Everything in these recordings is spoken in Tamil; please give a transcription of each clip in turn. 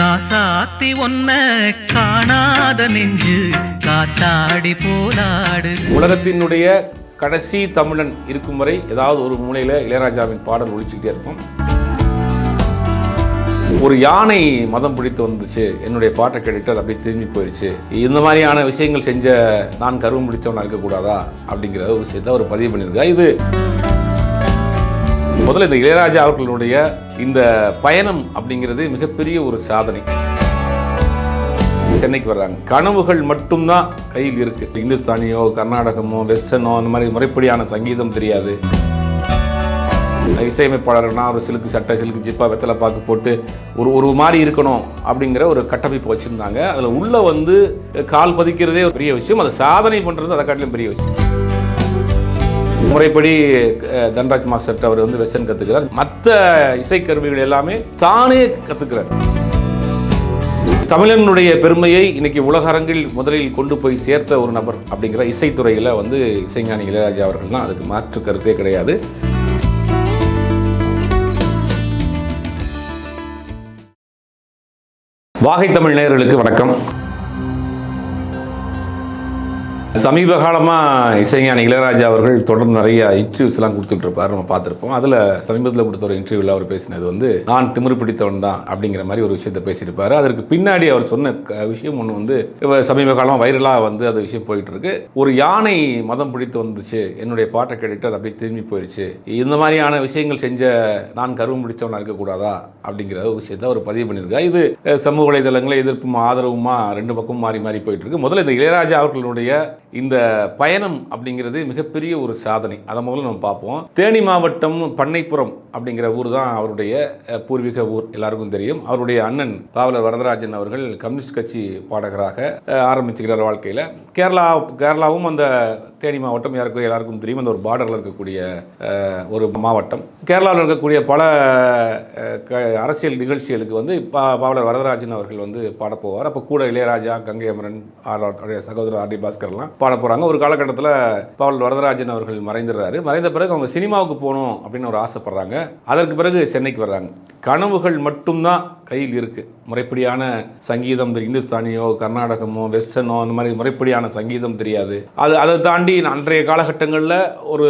ராசாத்தி ஒன்ன காணாத நெஞ்சு காத்தாடி போலாடு. உலகத்தினுடைய கடைசி தமிழன் இருக்கும் வரை ஏதாவது ஒரு மூலையில் இளையராஜாவின் பாடல் ஒழிச்சுக்கிட்டே இருக்கும் ஒரு யானை மதம் பிடித்து வந்துச்சு என்னுடைய பாட்டை கேட்டுட்டு அது அப்படியே திரும்பி போயிடுச்சு இந்த மாதிரியான விஷயங்கள் செஞ்ச நான் கருவம் பிடிச்சவனாக இருக்கக்கூடாதா அப்படிங்கிற ஒரு விஷயத்தை அவர் பதிவு பண்ணியிருக்கா இது முதல்ல இந்த இளையராஜா அவர்களுடைய இந்த பயணம் அப்படிங்கிறது மிகப்பெரிய ஒரு சாதனை. சென்னைக்கு வர்றாங்க. கனவுகள் மட்டும்தான் கையில் இருக்கு. இந்துஸ்தானியோ கர்நாடகமோ வெஸ்டர்னோ அந்த மாதிரி முறைப்படியான சங்கீதம் தெரியாது. இசையமைப்பாளர்னா ஒரு சிலுக்கு சட்டை சிலுக்கு ஜிப்பா வெத்தலை பாக்கு போட்டு ஒரு ஒரு மாதிரி இருக்கணும் அப்படிங்கிற ஒரு கட்டமைப்பு வச்சுருந்தாங்க. அதில் உள்ளே வந்து கால் பதிக்கிறதே ஒரு பெரிய விஷயம். அதை சாதனை பண்ணுறது அதை காட்டிலும் பெரிய விஷயம். முறைப்படி தன்ராஜ் மாஸ்டர் அவர் வந்து வெஸ்டர்ன் கற்றுக்கிறார் மற்ற இசைக்கருவிகள் எல்லாமே தானே கற்றுக்கிறார் தமிழனுடைய பெருமையை இன்னைக்கு உலக அரங்கில் முதலில் கொண்டு போய் சேர்த்த ஒரு நபர் அப்படிங்கிற இசைத்துறையில் வந்து இசைஞானி இளையராஜா அவர்கள் தான் அதுக்கு மாற்று கருத்தே கிடையாது. வாகை தமிழ் நேயர்களுக்கு வணக்கம். சமீப காலமாக இசைஞானி இளையராஜா அவர்கள் தொடர்ந்து நிறைய இன்டர்வியூஸ்லாம் கொடுத்துட்டு இருப்பார் நம்ம பார்த்துருப்போம். அதில் சமீபத்தில் கொடுத்த ஒரு இன்டர்வியூவில் அவர் பேசினது வந்து நான் திமிரு பிடித்தவன் தான் அப்படிங்கிற மாதிரி ஒரு விஷயத்தை பேசியிருப்பார். அதற்கு பின்னாடி அவர் சொன்ன க- விஷயம் ஒன்று வந்து இப்போ சமீப காலமாக வைரலாக வந்து அந்த விஷயம் போயிட்டு இருக்கு ஒரு யானை மதம் பிடித்து வந்துச்சு என்னுடைய பாட்டை கேட்டுட்டு அது அப்படியே திரும்பி போயிடுச்சு இந்த மாதிரியான விஷயங்கள் செஞ்ச நான் கருவம் பிடித்தவனாக இருக்கக்கூடாதா? அப்படிங்கிற ஒரு விஷயத்தை அவர் பதிவு பண்ணியிருக்கார். இது சமூக வலைதளங்களில் எதிர்ப்பும் ஆதரவுமா ரெண்டு பக்கமும் மாறி மாறி போயிட்டு இருக்கு முதல்ல இந்த இளையராஜா அவர்களுடைய இந்த பயணம் அப்படிங்கிறது மிகப்பெரிய ஒரு சாதனை. அதை முதல்ல நம்ம பார்ப்போம். தேனி மாவட்டம் பண்ணைப்புறம் அப்படிங்கிற ஊர் தான் அவருடைய பூர்வீக ஊர். எல்லாருக்கும் தெரியும். அவருடைய அண்ணன் பாவலர் வரதராஜன் அவர்கள் கம்யூனிஸ்ட் கட்சி பாடகராக ஆரம்பிச்சுக்கிறார் வாழ்க்கையில். கேரளா கேரளாவும் அந்த தேனி மாவட்டம் யாருக்கும் எல்லாருக்கும் தெரியும். அந்த ஒரு பார்டரில் இருக்கக்கூடிய ஒரு மாவட்டம். கேரளாவில் இருக்கக்கூடிய பல க- அரசியல் நிகழ்ச்சிகளுக்கு வந்து பா பாவலர் வரதராஜன் அவர்கள் வந்து பாடப்போவார் அப்போ கூட இளையராஜா கங்கை அமரன் ஆர் சகோதரர் ஆர். டி. பாஸ்கர்லாம் பாட போகிறாங்க ஒரு காலகட்டத்தில் பாவல் வரதராஜன் அவர்கள் மறைந்துடுறாரு. மறைந்த பிறகு அவங்க சினிமாவுக்கு போகணும் அப்படின்னு ஒரு ஆசைப்படுறாங்க. அதற்கு பிறகு சென்னைக்கு வர்றாங்க. கனவுகள் மட்டும்தான் கையில் இருக்குது முறைப்படியான சங்கீதம் இந்துஸ்தானியோ கர்நாடகமோ வெஸ்டர்னோ அந்த மாதிரி முறைப்படியான சங்கீதம் தெரியாது. அது அதை தாண்டி அன்றைய காலகட்டங்களில் ஒரு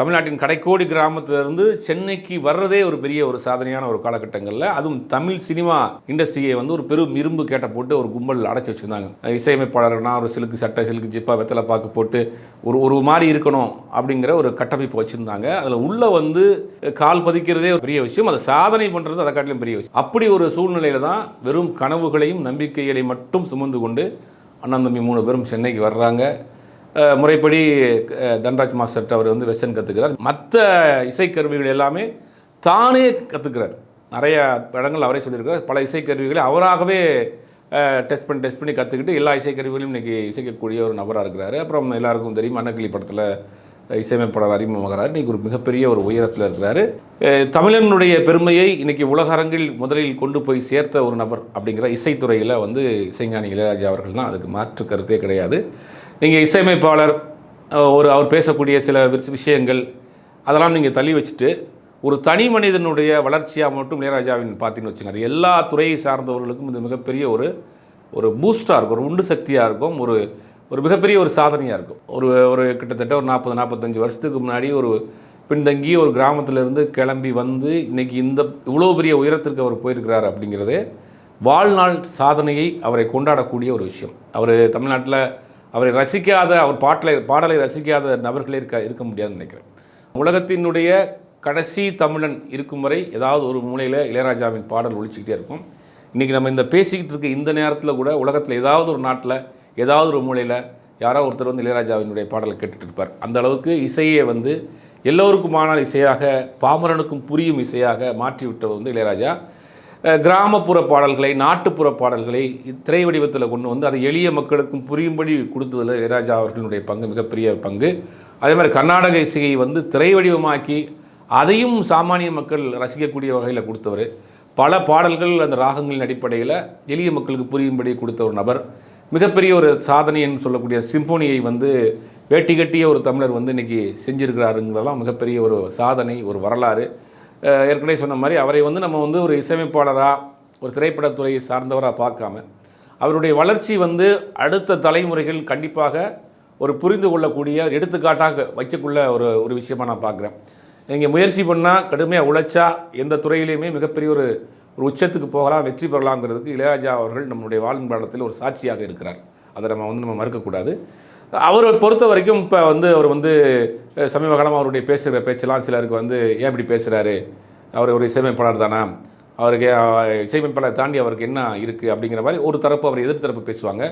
தமிழ்நாட்டின் கடைக்கோடி கிராமத்திலிருந்து சென்னைக்கு வர்றதே ஒரு பெரிய ஒரு சாதனையான ஒரு காலகட்டங்களில். அதுவும் தமிழ் சினிமா இண்டஸ்ட்ரியை வந்து ஒரு பெரும் இரும்பு கேட்ட போட்டு ஒரு கும்பல் அடைச்சி வச்சுருந்தாங்க. இசையமைப்பாளர்னா ஒரு சிலுக்கு சட்டை சிலுக்கு ஜிப்பா வெத்தலை பாக்கு போட்டு ஒரு ஒரு மாதிரி இருக்கணும் அப்படிங்கிற ஒரு கட்டமைப்பு வச்சுருந்தாங்க. அதில் உள்ள வந்து கால் பதிக்கிறதே ஒரு பெரிய விஷயம். அதை சாதனை பண்ணுறது அதை காட்டிலும் பெரிய விஷயம். அப்படி ஒரு சூழ்நிலையில் தான் வெறும் கனவுகளையும் நம்பிக்கைகளையும் மட்டும் சுமந்து கொண்டு அண்ணன் தம்பி மூணு பேரும் சென்னைக்கு வர்றாங்க. முறைப்படி தன்ராஜ் மாஸ்டர் அவர் வந்து வெஸ்டர்ன் கற்றுக்கிறார் மற்ற இசைக்கருவிகள் எல்லாமே தானே கற்றுக்கிறார் நிறைய இடங்கள் அவரே சொல்லியிருக்கார் பல இசைக்கருவிகளை அவராகவே டெஸ்ட் பண்ணி டெஸ்ட் பண்ணி கற்றுக்கிட்டு எல்லா இசைக்கருவிகளையும் இன்றைக்கி இசைக்கக்கூடிய ஒரு நபராக இருக்கிறாரு. அப்புறம் எல்லாருக்கும் தெரியும் அன்னக்கிளி படத்தில் இசையமைப்பாளர் அறிமுகமாகிறார் இன்றைக்கி ஒரு மிகப்பெரிய ஒரு உயரத்தில் இருக்கிறார். தமிழனுடைய பெருமையை இன்றைக்கி உலக அரங்கில் முதலில் கொண்டு போய் சேர்த்த ஒரு நபர் அப்படிங்கிற இசைத்துறையில் வந்து இசைஞானி இளையராஜா அவர்கள் தான். அதுக்கு மாற்று கருத்தே கிடையாது. நீங்கள் இசையமைப்பாளர் ஒரு அவர் பேசக்கூடிய சில விஷயங்கள் அதெல்லாம் நீங்கள் தள்ளி வச்சுட்டு ஒரு தனி மனிதனுடைய வளர்ச்சியாக மட்டும் இளையராஜாவின் பார்த்தீங்கன்னு வச்சுங்க அது எல்லா துறையை சார்ந்தவர்களுக்கும் இது மிகப்பெரிய ஒரு ஒரு பூஸ்டாக இருக்கும். ஒரு உண்டு சக்தியாக இருக்கும். ஒரு ஒரு மிகப்பெரிய ஒரு சாதனையாக இருக்கும். ஒரு ஒரு கிட்டத்தட்ட ஒரு நாற்பது நாற்பத்தஞ்சு வருஷத்துக்கு முன்னாடி ஒரு பின்தங்கி ஒரு கிராமத்திலேருந்து கிளம்பி வந்து இன்னைக்கு இந்த இவ்வளோ பெரிய உயரத்திற்கு அவர் போயிருக்கிறார் அப்படிங்கிறது வாழ்நாள் சாதனையை அவரை கொண்டாடக்கூடிய ஒரு விஷயம். அவர் தமிழ்நாட்டில் அவரை ரசிக்காத அவர் பாட்டலை பாடலை ரசிக்காத நபர்களே இருக்க இருக்க முடியாதுன்னு நினைக்கிறேன். உலகத்தினுடைய கடைசி தமிழன் இருக்கும் வரை ஏதாவது ஒரு மூலையில் இளையராஜாவின் பாடல் ஒழிச்சிக்கிட்டே இருக்கும். இன்றைக்கி நம்ம இந்த பேசிக்கிட்டு இருக்க இந்த நேரத்தில் கூட உலகத்தில் ஏதாவது ஒரு நாட்டில் ஏதாவது ஒரு மூலையில் யாரோ ஒருத்தர் வந்து இளையராஜாவினுடைய பாடலை கேட்டுட்டு இருப்பார் அந்த அளவுக்கு இசையை வந்து எல்லோருக்குமான இசையாக பாமரனுக்கும் புரியும் இசையாக மாற்றி விட்டவர் வந்து இளையராஜா. கிராமப்புற பாடல்களை நாட்டுப்புற பாடல்களை திரை வடிவத்தில் கொண்டு வந்து அதை எளிய மக்களுக்கும் புரியும்படி கொடுத்ததில் இளையராஜா அவர்களுடைய பங்கு மிகப்பெரிய பங்கு. அதே மாதிரி கர்நாடக இசையை வந்து திரை வடிவமாக்கி அதையும் சாமானிய மக்கள் ரசிக்கக்கூடிய வகையில் கொடுத்தவர். பல பாடல்கள் அந்த ராகங்களின் அடிப்படையில் எளிய மக்களுக்கு புரியும்படி கொடுத்த ஒரு நபர். மிகப்பெரிய ஒரு சாதனைன்னு சொல்லக்கூடிய சிம்போனியை வந்து வேட்டி கட்டிய ஒரு தமிழர் வந்து இன்னைக்கு செஞ்சுருக்கிறாருங்கிறதெல்லாம் மிகப்பெரிய ஒரு சாதனை ஒரு வரலாறு. ஏற்கனவே சொன்ன மாதிரி அவரை வந்து நம்ம வந்து ஒரு இசையமைப்பாளராக ஒரு திரைப்படத்துறையை சார்ந்தவராக பார்க்காம அவருடைய வளர்ச்சி வந்து அடுத்த தலைமுறைகள் கண்டிப்பாக ஒரு புரிந்து கொள்ளக்கூடிய எடுத்துக்காட்டாக வைக்கக்குள்ள ஒரு ஒரு விஷயமாக நான் பார்க்குறேன். நீங்கள் முயற்சி பண்ணால் கடுமையாக உழைச்சா எந்த துறையிலையுமே மிகப்பெரிய ஒரு ஒரு உச்சத்துக்கு போகலாம் வெற்றி பெறலாங்கிறதுக்கு இளையராஜா அவர்கள் நம்முடைய வாழ்நாளத்தில் ஒரு சாட்சியாக இருக்கிறார். அதை நம்ம வந்து நம்ம மறுக்கக்கூடாது. அவரை பொறுத்த வரைக்கும் இப்போ வந்து அவர் வந்து சமீப காலமாக அவருடைய பேசுகிற பேச்செல்லாம் சிலருக்கு வந்து ஏன் இப்படி பேசுகிறாரு அவர் ஒரு இசையமைப்பாளர் தானா? அவருக்கு அஹ், இசையமைப்பாளரை தாண்டி அவருக்கு என்ன இருக்குது அப்படிங்கிற மாதிரி ஒரு தரப்பு அவர் எதிர் தரப்பு பேசுவாங்க.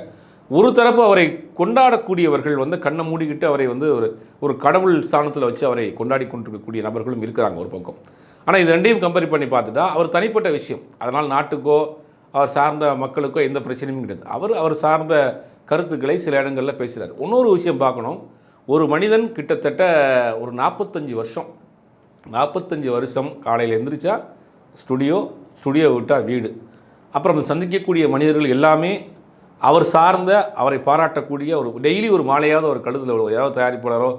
ஒரு தரப்பு அவரை கொண்டாடக்கூடியவர்கள் வந்து கண்ணை மூடிக்கிட்டு அவரை வந்து ஒரு ஒரு கடவுள் ஸ்தானத்தில் வச்சு அவரை கொண்டாடி கொண்டிருக்கக்கூடிய நபர்களும் இருக்கிறாங்க ஒரு பக்கம். ஆனால் இது ரெண்டையும் கம்பேர் பண்ணி பார்த்துட்டா அவர் தனிப்பட்ட விஷயம். அதனால் நாட்டுக்கோ அவர் சார்ந்த மக்களுக்கோ எந்த பிரச்சனையும் கிடையாது. அவர் அவர் சார்ந்த கருத்துக்களை சில இடங்களில் பேசுகிறார் இன்னொரு விஷயம் பார்க்கணும். ஒரு மனிதன் கிட்டத்தட்ட ஒரு நாற்பத்தஞ்சு வருஷம் நாற்பத்தஞ்சு வருஷம் காலையில் எந்திரிச்சா ஸ்டுடியோ ஸ்டுடியோ விட்டால் வீடு. அப்புறம் சந்திக்கக்கூடிய மனிதர்கள் எல்லாமே அவர் சார்ந்த அவரை பாராட்டக்கூடிய ஒரு டெய்லி ஒரு மாலையாவது ஒரு கழுத்தில் ஏதாவது தயாரிப்பாளரோ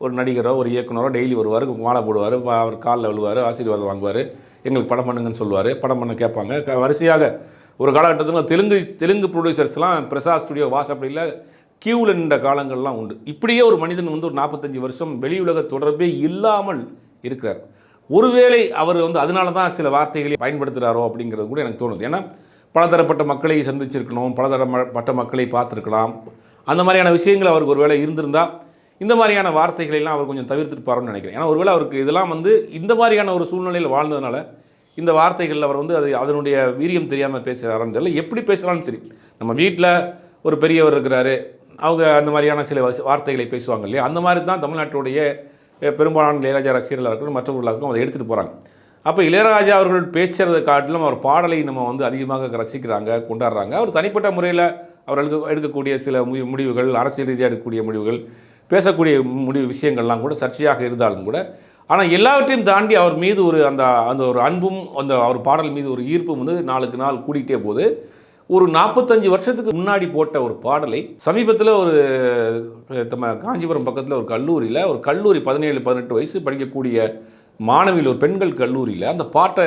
ஒரு நடிகரோ ஒரு இயக்குனரோ டெய்லி வருவார் மாலை போடுவார் அவர் காலில் விழுவார் ஆசீர்வாதம் வாங்குவார். எங்களுக்கு படம் பண்ணுங்கன்னு சொல்லுவார். படம் பண்ண கேட்பாங்க. க- வரிசையாக ஒரு காலகட்டத்தில் தெலுங்கு தெலுங்கு ப்ரொடியூசர்ஸ்லாம் பிரசாத் ஸ்டுடியோ வாசப்படியில் கியூவில் நின்ற காலங்கள்லாம் உண்டு. இப்படியே ஒரு மனிதன் வந்து ஒரு நாற்பத்தஞ்சு வருஷம் வெளியுலக தொடர்பே இல்லாமல் இருக்கிறார். ஒருவேளை அவர் வந்து அதனால தான் சில வார்த்தைகளை பயன்படுத்துகிறாரோ அப்படிங்கிறது கூட எனக்கு தோணுது. ஏன்னா பலதரப்பட்ட மக்களை சந்திச்சிருக்கணும் பலதரப்பட்ட மக்களை பார்த்துருக்கலாம். அந்த மாதிரியான விஷயங்கள் அவருக்கு ஒருவேளை இருந்திருந்தால் இந்த மாதிரியான வார்த்தைகளெல்லாம் அவர் கொஞ்சம் தவிர்த்துருப்பாருன்னு நினைக்கிறேன். ஏன்னா ஒருவேளை அவருக்கு இதெல்லாம் வந்து இந்த மாதிரியான ஒரு சூழ்நிலையில் வாழ்ந்ததுனால இந்த வார்த்தைகள் அவர் வந்து அது அதனுடைய வீரியம் தெரியாமல் பேசுகிறாருன்னு தெரியல. எப்படி பேசுகிறாலும் சரி. நம்ம வீட்டில் ஒரு பெரியவர் இருக்கிறாரு. அவங்க அந்த மாதிரியான சில வார்த்தைகளை பேசுவாங்க இல்லையா? அந்த மாதிரி தான் தமிழ்நாட்டுடைய பெரும்பாலான இளையராஜா ரசிகர்களாக இருக்கட்டும் மற்றவர்களாக அதை எடுத்துகிட்டு போகிறாங்க அப்போ இளையராஜா அவர்கள் பேசுகிறத காட்டிலும் அவர் பாடலை நம்ம வந்து அதிகமாக ரசிக்கிறாங்க கொண்டாடுறாங்க. அவர் தனிப்பட்ட முறையில் அவர்களுக்கு எடுக்கக்கூடிய சில முடிவுகள் அரசியல் ரீதியாக எடுக்கக்கூடிய முடிவுகள் பேசக்கூடிய முடிவு விஷயங்கள்லாம் கூட சர்ச்சையாக இருந்தாலும் கூட ஆனால் எல்லாவற்றையும் தாண்டி அவர் மீது ஒரு அந்த அந்த ஒரு அன்பும் அந்த அவர் பாடல் மீது ஒரு ஈர்ப்பும் வந்து நாளுக்கு நாள் கூடிக்கிட்டே போகுது. ஒரு நாற்பத்தஞ்சு வருஷத்துக்கு முன்னாடி போட்ட ஒரு பாடலை சமீபத்தில் ஒரு நம்ம காஞ்சிபுரம் பக்கத்தில் ஒரு கல்லூரியில் ஒரு கல்லூரி பதினேழு பதினெட்டு வயசு படிக்கக்கூடிய மாணவியில் ஒரு பெண்கள் கல்லூரியில் அந்த பாட்டை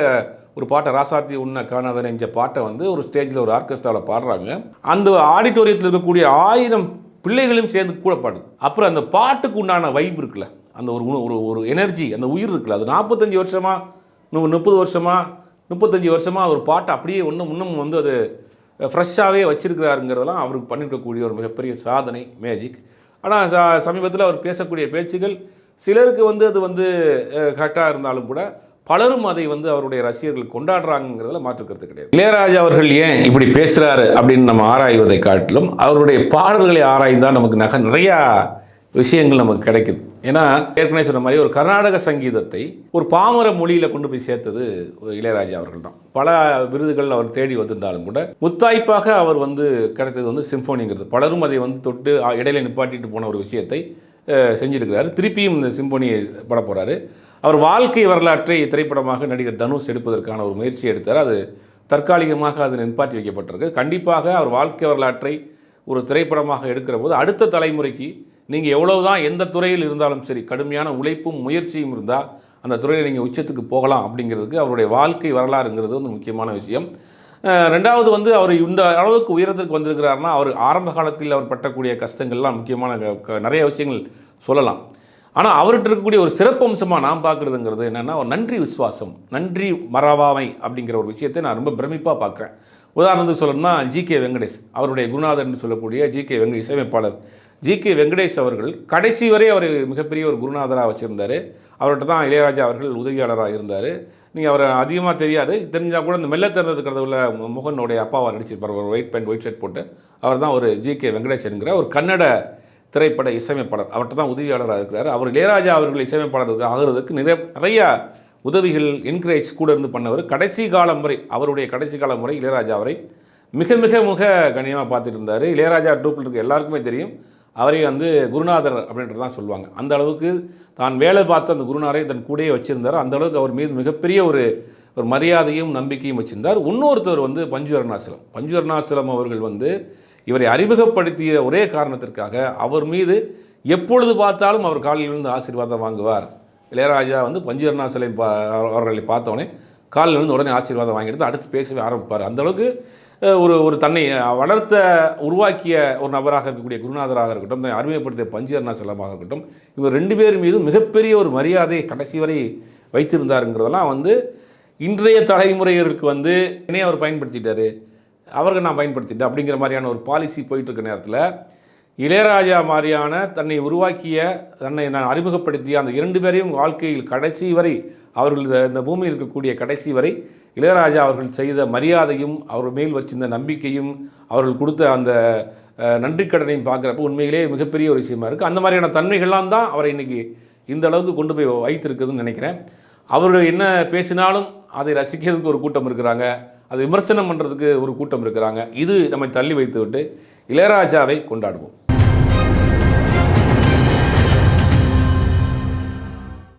ஒரு பாட்டை ராசாத்தி உன்ன காணாத நெஞ்ச பாட்டை வந்து ஒரு ஸ்டேஜில் ஒரு ஆர்கெஸ்ட்ராவில் பாடுறாங்க. அந்த ஆடிட்டோரியத்தில் இருக்கக்கூடிய ஆயிரம் பிள்ளைகளையும் சேர்ந்து கூட பாடுது அப்புறம் அந்த பாட்டுக்கு உண்டான வைப் இருக்குல்ல அந்த ஒரு ஒரு ஒரு எனர்ஜி அந்த உயிர் இருக்குல்ல அது நாற்பத்தஞ்சு வருஷமாக முப்பது வருஷமாக முப்பத்தஞ்சு வருஷமாக ஒரு பாட்டை அப்படியே இன்னும் இன்னும் வந்து அது ஃப்ரெஷ்ஷாகவே வச்சுருக்கிறாருங்கிறதெல்லாம் அவருக்கு பண்ணிருக்கக்கூடிய ஒரு மிகப்பெரிய சாதனை மேஜிக் ஆனால் ச சமீபத்தில் அவர் பேசக்கூடிய பேச்சுகள் சிலருக்கு வந்து அது வந்து கரெக்டாக இருந்தாலும் கூட பலரும் அதை வந்து அவருடைய ரசிகர்கள் கொண்டாடுறாங்கிறதுல மாற்றுக்கிறது கிடையாது. இளையராஜா அவர்கள் ஏன் இப்படி பேசுகிறாரு அப்படின்னு நம்ம ஆராய்வதை காட்டிலும் அவருடைய பாடல்களை ஆராய்ந்தால் நமக்கு நக நிறையா விஷயங்கள் நமக்கு கிடைக்குது. ஏன்னா ஏற்கனவே சொன்ன மாதிரி ஒரு கர்நாடக சங்கீதத்தை ஒரு பாமர மொழியில் கொண்டு போய் சேர்த்தது ஒரு இளையராஜா அவர்கள் தான் பல விருதுகள் அவர் தேடி வந்திருந்தாலும் கூட முத்தாய்ப்பாக அவர் வந்து கிடைத்தது வந்து சிம்போனிங்கிறது. பலரும் அதை வந்து தொட்டு இடையில நிப்பாட்டிட்டு போன ஒரு விஷயத்தை செஞ்சுருக்கிறாரு செஞ்சிருக்கிறாரு. திருப்பியும் இந்த சிம்போனியை பட போகிறாரு அவர் வாழ்க்கை வரலாற்றை திரைப்படமாக நடிகர் தனுஷ் எடுப்பதற்கான ஒரு முயற்சி எடுத்தார். அது தற்காலிகமாக அது நிற்பாட்டி வைக்கப்பட்டிருக்கு. கண்டிப்பாக அவர் வாழ்க்கை வரலாற்றை ஒரு திரைப்படமாக எடுக்கிற போது அடுத்த தலைமுறைக்கு நீங்கள் எவ்வளவுதான் எந்த துறையில் இருந்தாலும் சரி கடுமையான உழைப்பும் முயற்சியும் இருந்தால் அந்த துறையில் நீங்கள் உச்சத்துக்கு போகலாம் அப்படிங்கிறதுக்கு அவருடைய வாழ்க்கை வரலாறுங்கிறது வந்து முக்கியமான விஷயம். ரெண்டாவது வந்து அவர் இந்த அளவுக்கு உயரத்திற்கு வந்திருக்கிறாருன்னா அவர் ஆரம்ப காலத்தில் அவர் பட்டக்கூடிய கஷ்டங்கள்லாம் முக்கியமான க- நிறைய விஷயங்கள் சொல்லலாம். ஆனால் அவர்கிட்ட இருக்கக்கூடிய ஒரு சிறப்பம்சமாக நான் பார்க்குறதுங்கிறது என்னென்னா ஒரு நன்றி விசுவாசம் நன்றி மறவாமை அப்படிங்கிற ஒரு விஷயத்தை நான் ரொம்ப பிரமிப்பாக பார்க்குறேன். உதாரணத்துக்கு சொல்லணும்னா ஜி கே வெங்கடேஷ் அவருடைய குருநாதர்னு சொல்லக்கூடிய ஜி கே வெங்கடேஷ் இசையமைப்பாளர். ஜி கே வெங்கடேஷ் அவர்கள் கடைசி வரை அவர் மிகப்பெரிய ஒரு குருநாதராக வச்சுருந்தார். அவர்கிட்ட தான் இளையராஜா அவர்கள் உதவியாளராக இருந்தார். நீங்கள் அவரை அதிகமாக தெரியாது. தெரிஞ்சால் கூட இந்த மெல்ல திறந்தது கடவுள முகனுடைய அப்பாவை நடிச்சிருப்பார். ஒரு ஒயிட் பேண்ட் ஒயிட் ஷர்ட் போட்டு. அவர் தான் ஒரு ஜி கே வெங்கடேஷ் என்கிற ஒரு கன்னட திரைப்பட இசையமைப்பாளர். அவர்கிட்ட தான் உதவியாளராக இருக்கிறார். அவர் இளையராஜா அவர்கள் இசையமைப்பாளர் ஆகிறதுக்கு நிறைய நிறைய உதவிகள் என்கரேஜ் கூட இருந்து பண்ணவர். கடைசி காலம் வரை அவருடைய கடைசி காலம் வரை இளையராஜா அவரை மிக மிக மிக கண்ணியமாக பார்த்துட்டு இருந்தார் இளையராஜா டூப்பில் இருக்க எல்லாருக்குமே தெரியும். அவரை வந்து குருநாதர் அப்படின்றது தான் சொல்லுவாங்க. அந்த அளவுக்கு தான் வேலை பார்த்த அந்த குருநாரை தன் கூடயே வச்சுருந்தார். அந்த அளவுக்கு அவர் மீது மிகப்பெரிய ஒரு ஒரு மரியாதையும் நம்பிக்கையும் வச்சுருந்தார். இன்னொருத்தர் வந்து பஞ்சு அருணாசலம். பஞ்சு அருணாசலம் அவர்கள் வந்து இவரை அறிமுகப்படுத்திய ஒரே காரணத்திற்காக அவர் மீது எப்பொழுது பார்த்தாலும் அவர் காலில் இருந்து ஆசீர்வாதம் வாங்குவார். இளையராஜா வந்து பஞ்சு அருணாசலம் பா அவர்களை பார்த்தோன்னே காலில் இருந்து உடனே ஆசீர்வாதம் வாங்கிட்டு அடுத்து பேசவே ஆரம்பிப்பார். அந்தளவுக்கு ஒரு ஒரு தன்னை வளர்த்த உருவாக்கிய ஒரு நபராக இருக்கக்கூடிய குருநாதராக இருக்கட்டும் தன்னை அறிமுகப்படுத்திய பஞ்சு அருணாசலமாக இருக்கட்டும் இவர் ரெண்டு பேர் மீதும் மிகப்பெரிய ஒரு மரியாதை கடைசி வரை வைத்திருந்தாருங்கிறதெல்லாம் வந்து இன்றைய தலைமுறையருக்கு வந்து என்னைய அவர் பயன்படுத்திட்டார். அவர்கள் நான் பயன்படுத்திட்டேன் அப்படிங்கிற மாதிரியான ஒரு பாலிசி போயிட்டு இருக்க நேரத்தில் இளையராஜா மாதிரியான தன்னை உருவாக்கிய தன்னை நான் அறிமுகப்படுத்திய அந்த இரண்டு பேரையும் வாழ்க்கையில் கடைசி வரை அவர்கள் இந்த- பூமியில் இருக்கக்கூடிய கடைசி வரை இளையராஜா அவர்கள் செய்த மரியாதையும் அவர் மேல் வச்சிருந்த நம்பிக்கையும் அவர்கள் கொடுத்த அந்த நன்றி நன்றிக்கடனையும் பார்க்குறப்ப உண்மையிலேயே மிகப்பெரிய ஒரு விஷயமா இருக்குது அந்த மாதிரியான தன்மைகள்லாம் தான் அவரை இன்றைக்கி இந்த அளவுக்கு கொண்டு போய் வைத்திருக்குதுன்னு நினைக்கிறேன். அவர் என்ன பேசினாலும் அதை ரசிக்கிறதுக்கு ஒரு கூட்டம் இருக்கிறாங்க. அது விமர்சனம் பண்ணுறதுக்கு ஒரு கூட்டம் இருக்கிறாங்க. இது நம்மை தள்ளி வைத்துவிட்டு இளையராஜாவை கொண்டாடுவோம்.